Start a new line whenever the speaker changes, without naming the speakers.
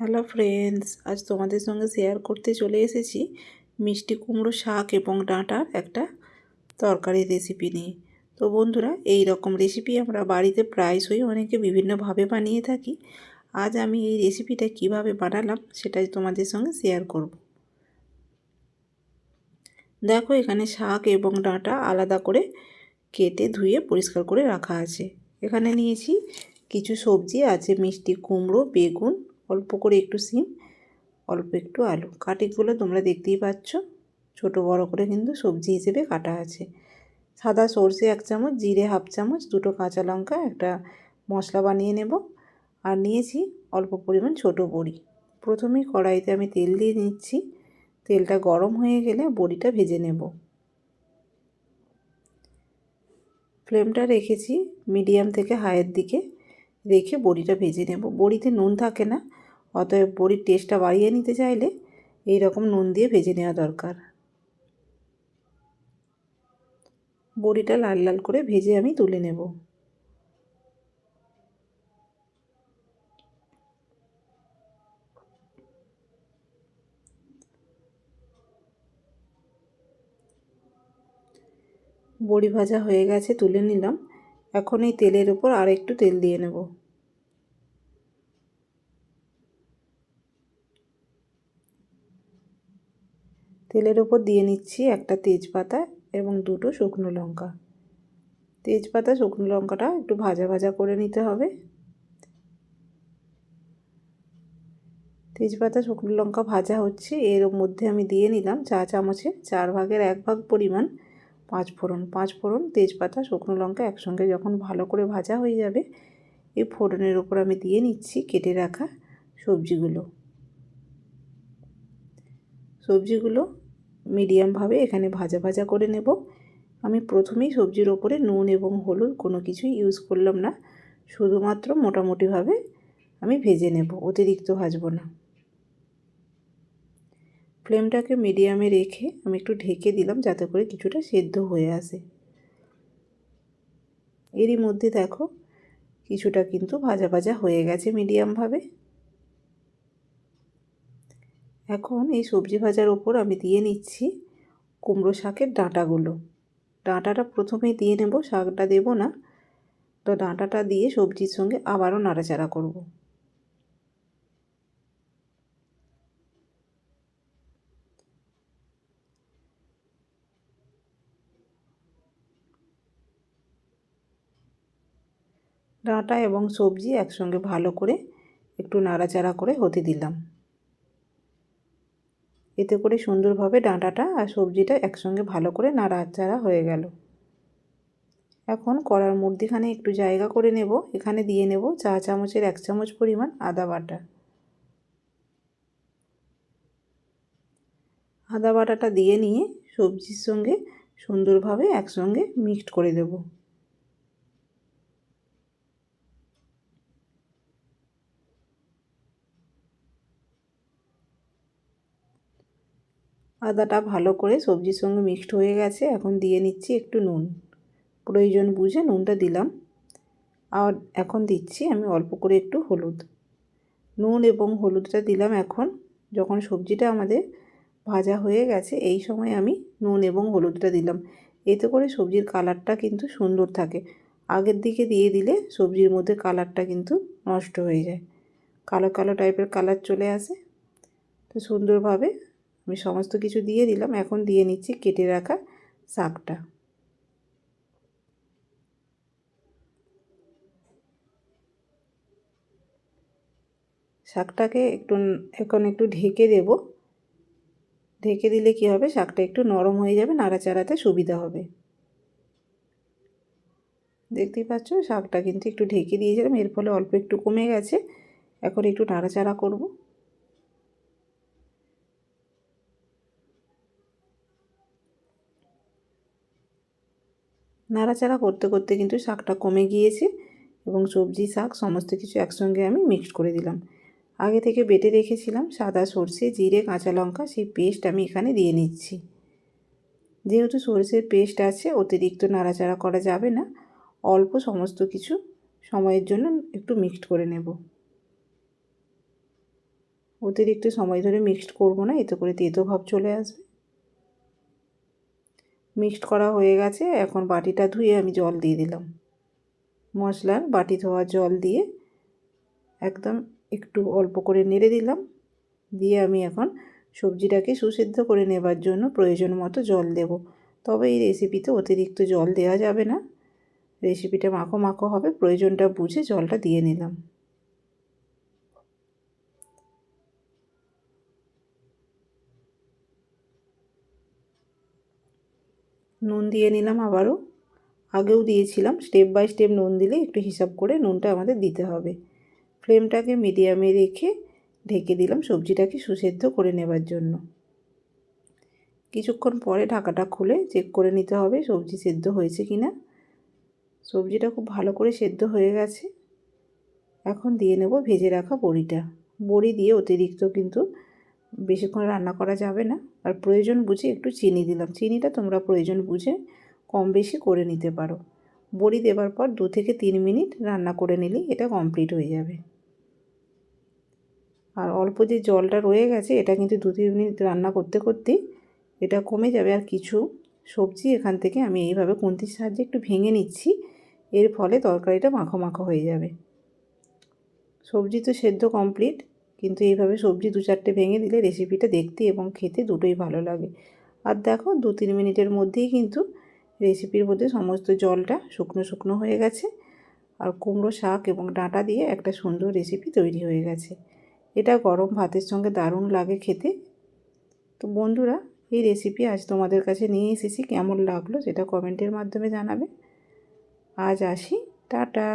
Hello friends, আজ তোমাদের সঙ্গে শেয়ার করতে চলে এসেছি মিষ্টি কুমড়ো শাক এবং ডাঁটার একটা তরকারি রেসিপি নিয়ে। তো বন্ধুরা, এই রকম রেসিপি আমরা বাড়িতে প্রায়শই অনেকে বিভিন্নভাবে বানিয়ে থাকি। আজ আমি এই রেসিপিটা কীভাবে বানালাম সেটাই তোমাদের সঙ্গে শেয়ার করব। দেখো, এখানে শাক এবং ডাঁটা আলাদা করে কেটে, ধুয়ে, পরিষ্কার করে রাখা আছে। এখানে নিয়েছি কিছু সবজি আছে, মিষ্টি কুমড়ো, বেগুন অল্প করে একটু সিম, অল্প একটু আলু। কাটিগুলো তোমরা দেখতেই পাচ্ছ। ছোট বড় করে কিন্তু সবজি হিসেবে কাটা আছে। সাদা সর্ষে এক চামচ, জিরে হাফ চামচ, দুটো কাঁচা লঙ্কা, একটা মশলা বানিয়ে নেব। আর নিয়েছি অল্প পরিমাণ ছোট বড়ি। প্রথমেই কড়াইতে আমি তেল দিয়ে নিচ্ছি। তেলটা গরম হয়ে গেলে বড়িটা ভেজে নেব। ফ্লেমটা রেখেছি মিডিয়াম থেকে হাইয়ের দিকে। রেখে বড়িটা ভেজে নেব। বড়িতে নুন থাকে না, অতএব বড়ির টেস্টটা বাড়িয়ে নিতে চাইলে এই রকম নুন দিয়ে ভেজে নেওয়া দরকার। বড়িটা লাল লাল করে ভেজে আমি তুলে নেব। বড়ি ভাজা হয়ে গেছে, তুলে নিলাম। এখন এই তেলের উপর আর একটু তেল দিয়ে নেব। তেলের ওপর দিয়ে নিচ্ছি একটা তেজপাতা এবং দুটো শুকনো লঙ্কা। তেজপাতা, শুকনো লঙ্কাটা একটু ভাজা ভাজা করে নিতে হবে। তেজপাতা, শুকনো লঙ্কা ভাজা হচ্ছে, এর মধ্যে আমি দিয়ে নিলাম চা চামচে চার ভাগের এক ভাগ পরিমাণ পাঁচ ফোড়ন পাঁচ ফোড়ন, তেজপাতা, শুকনো লঙ্কা একসঙ্গে যখন ভালো করে ভাজা হয়ে যাবে, এই ফোড়নের ওপর আমি দিয়ে নিচ্ছি কেটে রাখা সবজিগুলো। সবজিগুলো মিডিয়ামভাবে এখানে ভাজা ভাজা করে নেব। আমি প্রথমেই সবজির ওপরে নুন এবং হলুদ কোনো কিছুই ইউজ করলাম না। শুধুমাত্র মোটামুটিভাবে আমি ভেজে নেব, অতিরিক্ত ভাজবো না। ফ্লেমটাকে মিডিয়ামে রেখে আমি একটু ঢেকে দিলাম যাতে করে কিছুটা সেদ্ধ হয়ে আসে। এরই মধ্যে দেখো কিছুটা কিন্তু ভাজা ভাজা হয়ে গেছে মিডিয়ামভাবে। এখন এই সবজি ভাজার ওপর আমি দিয়ে নিচ্ছি কুমড়ো শাকের ডাঁটাগুলো। ডাঁটাটা প্রথমেই দিয়ে নেব, শাকটা দেব না। তো ডাঁটাটা দিয়ে সবজির সঙ্গে আবারও নাড়াচাড়া করব। ডাঁটা এবং সবজি একসঙ্গে ভালো করে একটু নাড়াচাড়া করে হতে দিলাম। এতে করে সুন্দরভাবে ডাঁটাটা আর সবজিটা একসঙ্গে ভালো করে নাড়াচাড়া হয়ে গেল। এখন কড়ার মধ্যেখানে একটু জায়গা করে নেব। এখানে দিয়ে নেব চা চামচের এক চামচ পরিমাণ আদা বাটা। আদা বাটাটা দিয়ে নিয়ে সবজির সঙ্গে সুন্দরভাবে একসঙ্গে মিক্সড করে দেবো। আদাটা ভালো করে সবজির সঙ্গে মিক্সড হয়ে গেছে। এখন দিয়ে নিচ্ছি একটু নুন। প্রয়োজন বুঝে নুনটা দিলাম। আর এখন দিচ্ছি আমি অল্প করে একটু হলুদ। নুন এবং হলুদটা দিলাম এখন। যখন সবজিটা আমাদের ভাজা হয়ে গেছে, এই সময় আমি নুন এবং হলুদটা দিলাম। এতে করে সবজির কালারটা কিন্তু সুন্দর থাকে। আগের দিকে দিয়ে দিলে সবজির মধ্যে কালারটা কিন্তু নষ্ট হয়ে যায়। কালো কালো টাইপের কালার চলে আসে। তো সুন্দরভাবে আমি সমস্ত কিছু দিয়ে দিলাম, এখন দিয়ে নিচ্ছি কেটে রাখা শাকটা। শাকটাকে একটু, এখন একটু ঢেকে দেব। ঢেকে দিলে কি হবে, শাকটা একটু নরম হয়ে যাবে, নাড়াচাড়াতে সুবিধা হবে। দেখতেই পাচ্ছ, শাকটা কিন্তু একটু ঢেকে দিয়েছিলাম, এর ফলে অল্প একটু কমে গেছে। এখন একটু নাড়াচাড়া করব। নাড়াচাড়া করতে করতে কিন্তু শাকটা কমে গিয়েছে এবং সবজি, শাক সমস্ত কিছু একসঙ্গে আমি মিক্সড করে দিলাম। আগে থেকে বেটে রেখেছিলাম সাদা সর্ষে, জিরে, কাঁচা লঙ্কা, সেই পেস্ট আমি এখানে দিয়ে নিচ্ছি। যেহেতু সর্ষের পেস্ট আছে, অতিরিক্ত নাড়াচাড়া করা যাবে না, অল্প সমস্ত কিছু সময়ের জন্য একটু মিক্সড করে নেব। অতিরিক্ত সময় ধরে মিক্সড করব না, এতে করে তেতো ভাব চলে আসবে। মিক্সড করা হয়ে গেছে। এখন বাটিটা ধুয়ে আমি জল দিয়ে দিলাম। মশলার বাটি ধোয়া জল দিয়ে একদম একটু অল্প করে নেড়ে দিলাম। দিয়ে আমি এখন সবজিটাকে সুসিদ্ধ করে নেবার জন্য প্রয়োজন মতো জল দেব। তবে এই রেসিপিতে অতিরিক্ত জল দেওয়া যাবে না। রেসিপিটা মাখো মাখো হবে। প্রয়োজনটা বুঝে জলটা দিয়ে নিলাম। নুন দিয়ে নিলাম আবারও। আগেও দিয়েছিলাম স্টেপ বাই স্টেপ নুন দিলে একটু হিসাব করে নুনটা আমাদের দিতে হবে। ফ্লেমটাকে মিডিয়ামে রেখে ঢেকে দিলাম সবজিটাকে সুসেদ্ধ করে নেবার জন্য। কিছুক্ষণ পরে ঢাকাটা খুলে চেক করে নিতে হবে সবজি সেদ্ধ হয়েছে কি না সবজিটা খুব ভালো করে সেদ্ধ হয়ে গেছে। এখন দিয়ে নেব ভেজে রাখা বড়িটা। বড়ি দিয়ে অতিরিক্ত কিন্তু বেশিক্ষণ রান্না করা যাবে না। আর প্রয়োজন বুঝে একটু চিনি দিলাম। চিনিটা তোমরা প্রয়োজন বুঝে কম বেশি করে নিতে পারো। বড়ি দেওয়ার পর দু থেকে তিন মিনিট রান্না করে নিলেই এটা কমপ্লিট হয়ে যাবে। আর অল্প যে জলটা রয়ে গেছে, এটা কিন্তু দু তিন মিনিট রান্না করতে করতে এটা কমে যাবে। আর কিছু সবজি এখান থেকে আমি এইভাবে কুন্তির সাহায্যে একটু ভেঙে নিচ্ছি। এর ফলে তরকারিটা মাখো মাখো হয়ে যাবে। সবজি তো সেদ্ধ কমপ্লিট। কিন্তু এইভাবে সবজি দু চারটে ভেঙে দিলে রেসিপিটা দেখতে এবং খেতে দুটোই ভালো লাগে। আর দেখো, দু তিন মিনিটের মধ্যেই কিন্তু রেসিপির মধ্যে সমস্ত জলটা শুকনো শুকনো হয়ে গেছে। আর কুমড়ো শাক এবং ডাঁটা দিয়ে একটা সুন্দর রেসিপি তৈরি হয়ে গেছে। এটা গরম ভাতের সঙ্গে দারুণ লাগে খেতে। তো বন্ধুরা, এই রেসিপি আজ তোমাদের কাছে নিয়ে এসেছি। কেমন লাগল সেটা কমেন্টের মাধ্যমে জানাবে। আজ আসি। টাটা!